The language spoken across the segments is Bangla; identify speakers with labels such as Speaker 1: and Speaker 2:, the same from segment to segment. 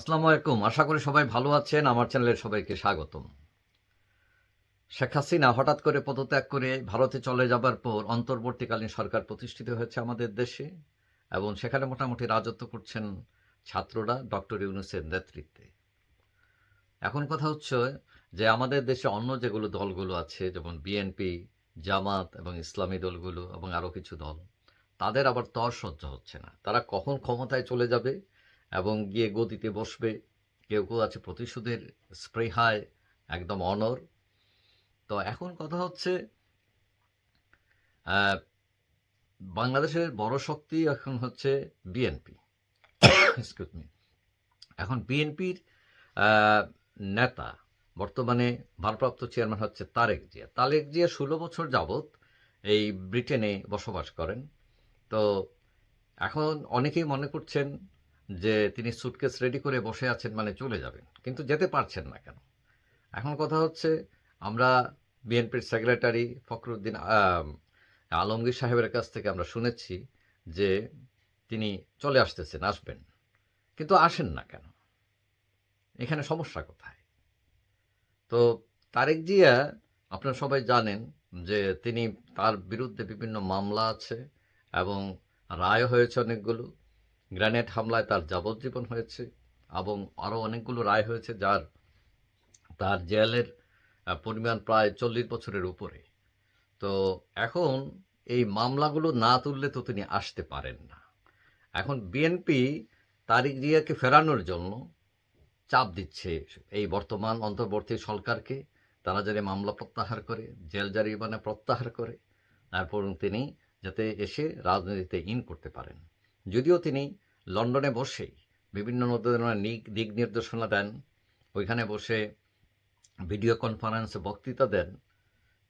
Speaker 1: আসসালামু আলাইকুম। আশা করি সবাই ভালো আছেন। আমার চ্যানেলের সবাইকে স্বাগতম। শেখ হাসিনা হঠাৎ করে পদত্যাগ করে ভারতে চলে যাবার পর অন্তর্বর্তীকালীন সরকার প্রতিষ্ঠিত হয়েছে আমাদের দেশে এবং সেখানে মোটামুটি রাজত্ব করছেন ছাত্ররা ডক্টর ইউনুসের নেতৃত্বে। এখন কথা হচ্ছে যে আমাদের দেশে অন্য যেগুলো দলগুলো আছে, যেমন বিএনপি, জামাত এবং ইসলামী দলগুলো এবং আরও কিছু দল, তাদের আবার তর সহ্য হচ্ছে না। তারা কখন ক্ষমতায় চলে যাবে এবং গিয়ে গদিতে বসবে। কেউ কেউ আছে প্রতিশোধের স্পৃহায়, একদম অনর। তো এখন কথা হচ্ছে বাংলাদেশের বড় শক্তি এখন হচ্ছে বিএনপি। মি এখন বিএনপির নেতা, বর্তমানে ভারপ্রাপ্ত চেয়ারম্যান হচ্ছে তারেক জিয়া। তারেক জিয়া ষোলো বছর যাবৎ এই ব্রিটেনে বসবাস করেন। তো এখন অনেকেই মনে করছেন যে তিনি সুটকেস রেডি করে বসে আছেন মানে চলে যাবেন। কিন্তু যেতে পারছেন না কেন? এখন কথা হচ্ছে, আমরা বিএনপির সেক্রেটারি ফখরুদ্দিন আলমগীর সাহেবের কাছ থেকে আমরা শুনেছি যে তিনি চলে আসতেছেন, আসবেন। কিন্তু আসেন না কেন? এখানে সমস্যা কোথায়? তো তারেক জিয়া, আপনারা সবাই জানেন যে তিনি তার বিরুদ্ধে বিভিন্ন মামলা আছে এবং রায় হয়েছে অনেকগুলো। গ্রেনেড হামলায় তার যাবজ্জীবন হয়েছে এবং আরও অনেকগুলো রায় হয়েছে যার, তার জেলের পরিমাণ প্রায় চল্লিশ বছরের উপরে। তো এখন এই মামলাগুলো না তুললে তো তিনি আসতে পারেন না। এখন বিএনপি তারিক জিয়াকে ফেরানোর জন্য চাপ দিচ্ছে এই বর্তমান অন্তর্বর্তী সরকারকে। তারা যাতে মামলা প্রত্যাহার করে, জেল জারিমানা প্রত্যাহার করে, তারপর তিনি যাতে এসে রাজনীতিতে ইন করতে পারেন। যদিও তিনি লন্ডনে বসেই বিভিন্ন ধরনের দিক নির্দেশনা দেন। ওইখানে বসে ভিডিও কনফারেন্সে বক্তৃতা দেন।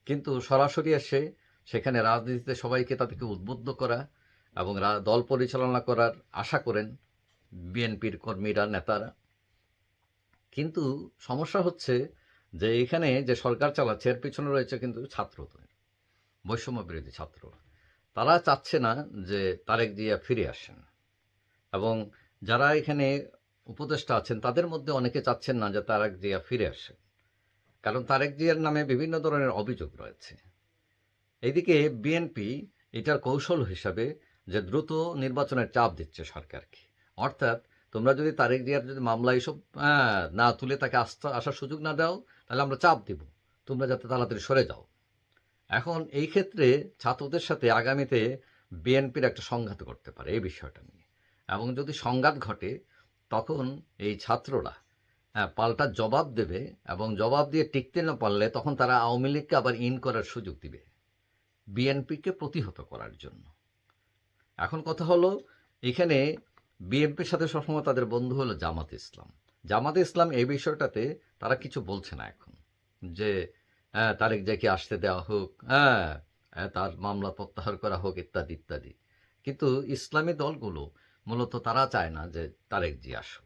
Speaker 1: কিন্তু সরাসরি এসে সেখানে রাজনীতিতে সবাইকে তাদেরকে উদ্বুদ্ধ করা এবং দল পরিচালনা করার আশা করেন বিএনপির কর্মীরা, নেতারা। কিন্তু সমস্যা হচ্ছে যে এখানে যে সরকার চালাচ্ছে, এর পিছনে রয়েছে কিন্তু ছাত্রদের বৈষম্য বিরোধী ছাত্র তারা চাচ্ছে না যে তারেক জিয়া ফিরে আসেন। এবং যারা এখানে উপদেষ্টা আছেন তাদের মধ্যে অনেকে চাচ্ছেন না যে তারেক জিয়া ফিরে আসেন। কারণ তারেক জিয়ার নামে বিভিন্ন ধরনের অভিযোগ রয়েছে। এইদিকে বিএনপি এটার কৌশল হিসাবে যে দ্রুত নির্বাচনের চাপ দিচ্ছে সরকারকে। অর্থাৎ তোমরা যদি তারেক জিয়ার যদি মামলা এসব হ্যাঁ, না তুলে তাকে আসতে আসার সুযোগ না দাও তাহলে আমরা চাপ দিব। তোমরা যাতে তাড়াতাড়ি সরে যাও। এখন এই ক্ষেত্রে ছাত্রদের সাথে আগামীতে বিএনপির একটা সংঘাত করতে পারে এই বিষয়টা নিয়ে। এবং যদি সংঘাত ঘটে তখন এই ছাত্ররা হ্যাঁ, পাল্টা জবাব দেবে এবং জবাব দিয়ে টিকতে না পারলে তখন তারা আওয়ামী লীগকে আবার ইন করার সুযোগ দিবে বিএনপিকে প্রতিহত করার জন্য। এখন কথা হলো এখানে বিএনপির সাথে সবসময় তাদের বন্ধু হলো জামাত ইসলাম। জামাত ইসলাম এই বিষয়টাতে তারা কিছু বলছে না এখন। যে হ্যাঁ তারেক জিয়াকে আসতে দেওয়া হোক হ্যাঁ হ্যাঁ, তার মামলা প্রত্যাহার করা হোক ইত্যাদি ইত্যাদি। কিন্তু ইসলামী দলগুলো মূলত তারা চায় না যে তারেক জি আসুক।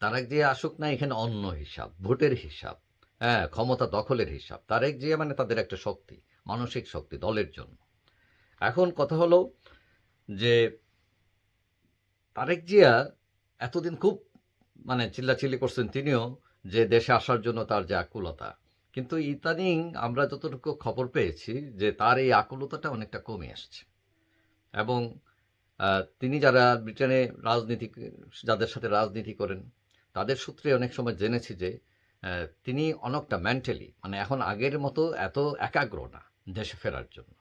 Speaker 1: তারেক জিয়া আসুক না, এখানে অন্য হিসাব, ভোটের হিসাব হ্যাঁ ক্ষমতা দখলের হিসাব। তারেক জিয়া মানে তাদের একটা শক্তি, মানসিক শক্তি, দলের জন্য। এখন কথা হলো যে তারেক জিয়া এতদিন খুব মানে চিল্লাচিল্লি করছেন তিনিও যে দেশে আসার জন্য তার যে আকুলতা। কিন্তু ইদানিং আমরা যতটুকু খবর পেয়েছি যে তার এই আকুলতাটা অনেকটা কমে আসছে। এবং তিনি যারা ব্রিটেনে রাজনীতি, যাদের সাথে রাজনীতি করেন, তাদের সূত্রে অনেক সময় জেনেছি যে তিনি অনেকটা মেন্টালি মানে এখন আগের মতো এত একাগ্র না দেশে ফেরার জন্য।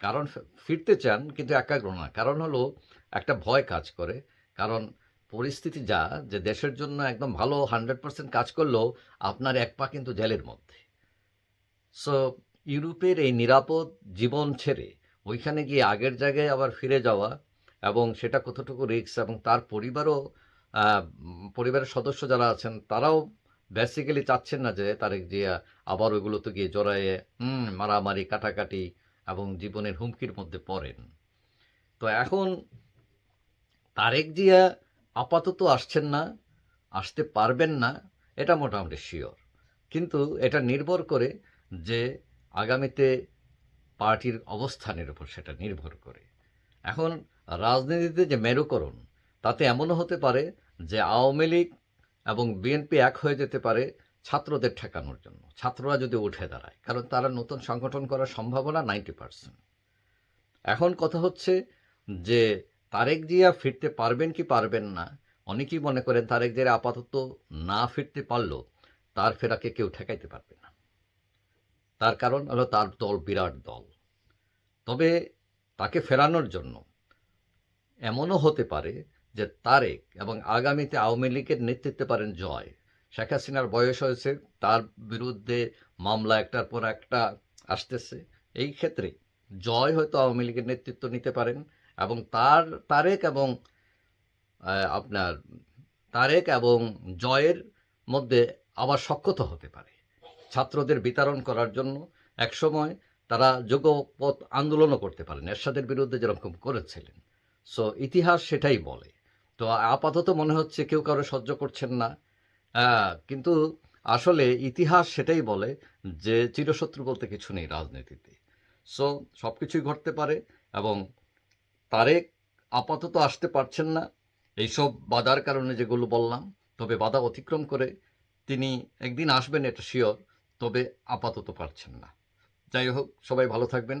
Speaker 1: কারণ ফিরতে চান কিন্তু একাগ্র না। কারণ হলো একটা ভয় কাজ করে। কারণ পরিস্থিতি যা, যে দেশের জন্য একদম ভালো হান্ড্রেড পার্সেন্ট কাজ করলেও আপনার এক পা কিন্তু জেলের মধ্যে। সো ইউরোপের এই নিরাপদ জীবন ছেড়ে ওইখানে গিয়ে আগের জায়গায় আবার ফিরে যাওয়া এবং সেটা কতটুকু রিস্ক এবং তার পরিবারও পরিবারের সদস্য যারা আছেন, তারাও বেসিক্যালি চাচ্ছেন না যে তারেক জিয়া আবার ওইগুলোতে গিয়ে জড়ায়ে মারামারি, কাটাকাটি এবং জীবনের হুমকির মধ্যে পড়েন। তো এখন তারেক জিয়া আপাতত আসছেন না, আসতে পারবেন না, এটা মোটামুটি শিওর কিন্তু এটা নির্ভর করে যে আগামীতে পার্টির অবস্থানের উপর সেটা নির্ভর করে। এখন রাজনীতিতে যে মেরুকরণ, তাতে এমনও হতে পারে যে আওয়ামী লীগ এবং বিএনপি এক হয়ে যেতে পারে ছাত্রদের ঠেকানোর জন্য। ছাত্ররা যদি উঠে দাঁড়ায়, কারণ তারা নতুন সংগঠন করার সম্ভাবনা নাইনটি পার্সেন্ট। এখন কথা হচ্ছে যে তারেক জিয়া ফিরতে পারবেন কি পারবেন না, অনেকেই মনে করেন তারেক জিয়া আপাতত না ফিরতে পারলেও তার ফেরাকে কেউ ঠেকাইতে পারবে না। তার কারণ হলো তার দল, বিরাট দল। তবে তাকে ফেরানোর জন্য এমনও হতে পারে যে তারেক এবং আগামীতে আওয়ামী লীগের নেতৃত্বে পারেন জয়। শেখ হাসিনার বয়স হয়েছে, তার বিরুদ্ধে মামলা একটার পর একটা আসতেছে। এই ক্ষেত্রে জয় হয়তো আওয়ামী লীগের নেতৃত্ব নিতে পারেন এবং তার, তারেক এবং আপনার তারেক এবং জয়ের মধ্যে আবার সক্ষত হতে পারে। ছাত্রদের বিতরণ করার জন্য একসময় তারা যুগপথ আন্দোলনও করতে পারেন। এরশাদের বিরুদ্ধে যেরকম করেছিলেন। সো ইতিহাস সেটাই বলে। তো আপাতত মনে হচ্ছে কেউ কারও সহ্য করছেন না। কিন্তু আসলে ইতিহাস সেটাই বলে যে চিরশত্রু বলতে কিছু নেই রাজনীতিতে। সো সব কিছুই ঘটতে পারে এবং তারেক আপাতত আসতে পারছেন না। এইসব বাধার কারণে যেগুলো বললাম, তবে বাধা অতিক্রম করে তিনি একদিন আসবেন, এটা শিওর তবে আপাতত পারছেন না। যাই হোক, সবাই ভালো থাকবেন।